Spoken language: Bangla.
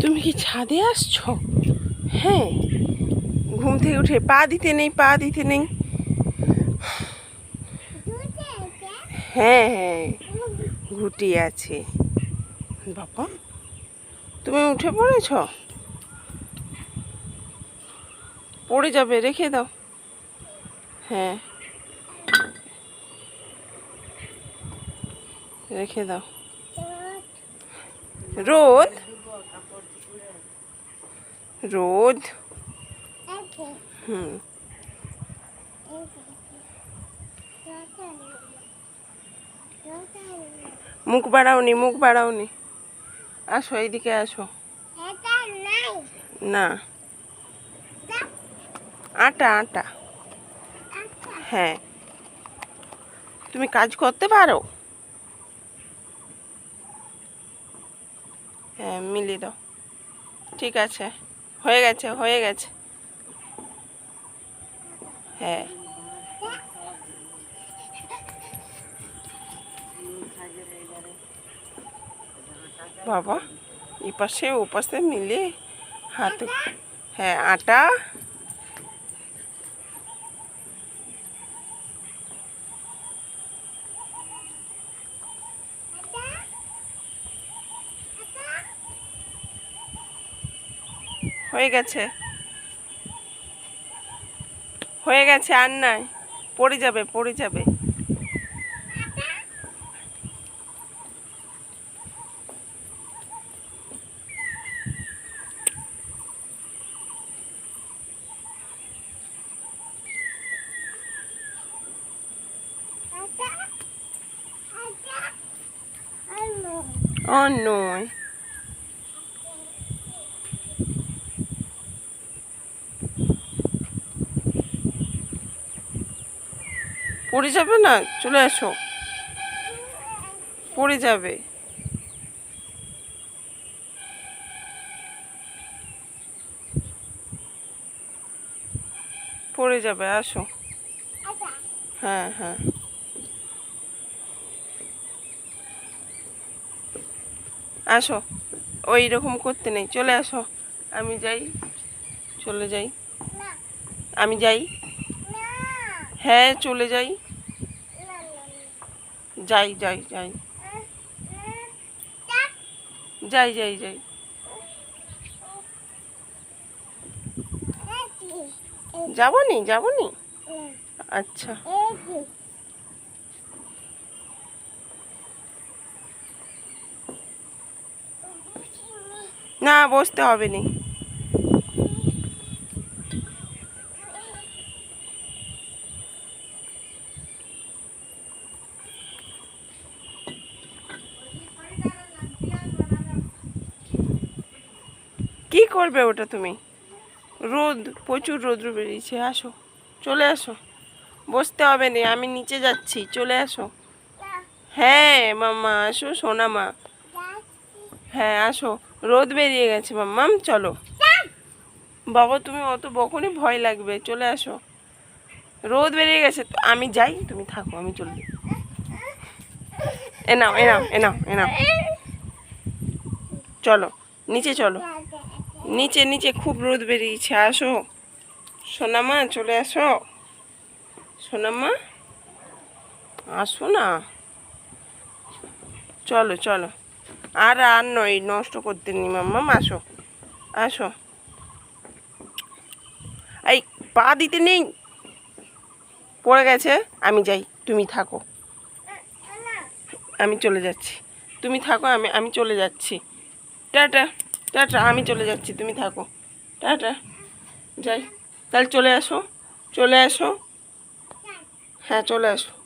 তুমি কি ছাদে আসছো? হ্যাঁ। ঘুম থেকে উঠে পা দিতে নেই, পা দিতে নেই। হ্যাঁ হ্যাঁ ঘুটি আছে। বাবা, তুমি উঠে পড়েছ? পড়ে যাবে, রেখে দাও। হ্যাঁ। রেখে দাও। রোদ। রোদ। হুম। মুখ বাড়াওনি মুখ বাড়াওনি। আসো, এইদিকে আসো। না। আটা আটা। হ্যাঁ। তুমি কাজ করতে পারো? হ্যাঁ মিলিয়ে দাও। ঠিক আছে। হয়ে গেছে হয়ে গেছে। হ্যাঁ। বাবা, এপাশে ওপাশে মিলে হাত হ্যাঁ আটা হয়ে গেছে হয়ে গেছে আর নাই পড়ে যাবে পড়ে যাবে আর নয় পড়ে যাবে না? চলে আসো। পড়ে যাবে। পড়ে যাবে, আসো। হ্যাঁ হ্যাঁ। আসো। ওই রকম করতে নেই। চলে আসো। আমি যাই। চলে যাই। আমি যাই। হ্যাঁ চলে যাই। যাই যাই যাই। যাই যাই যাই। যাব নি যাব নি? আচ্ছা। না, বসতে হবে নি কি করবে ওটা তুমি? রোদ, প্রচুর রোদ্র বেরিয়েছে, আসো, চলে আসো। বসতে হবে না, আমি নিচে যাচ্ছি, চলে আসো। হ্যাঁ মাম্মা, আসো, সোনা মা। হ্যাঁ আসো, রোদ বেরিয়ে গেছে মাম্মাম চলো। বাবা, তুমি অত বকুনি ভয় লাগবে, চলে আসো। রোদ বেরিয়ে গেছে আমি যাই, তুমি থাকো, আমি চলে যাই এনাও এনাও এনাও নাও, এ নাও এ নাও। চলো, নিচে চলো। নিচে নিচে খুব রোদ বেরিয়েছে, আসো। সোনামা, চলে আসো। সোনামা, আসো না। চলো চলো। আর আর নয়, নষ্ট করতে নি মাম্মা, আসো আসো। এই, পা দিতে নেই। পড়ে গেছে, আমি যাই, তুমি থাকো। আমি চলে যাচ্ছি। তুমি থাকো, আমি আমি চলে যাচ্ছি। টাটা। টাটা, আমি চলে যাচ্ছি, তুমি থাকো। টাটা, যাই। তাহলে চলে আসো চলে আসো। হ্যাঁ চলে আসো।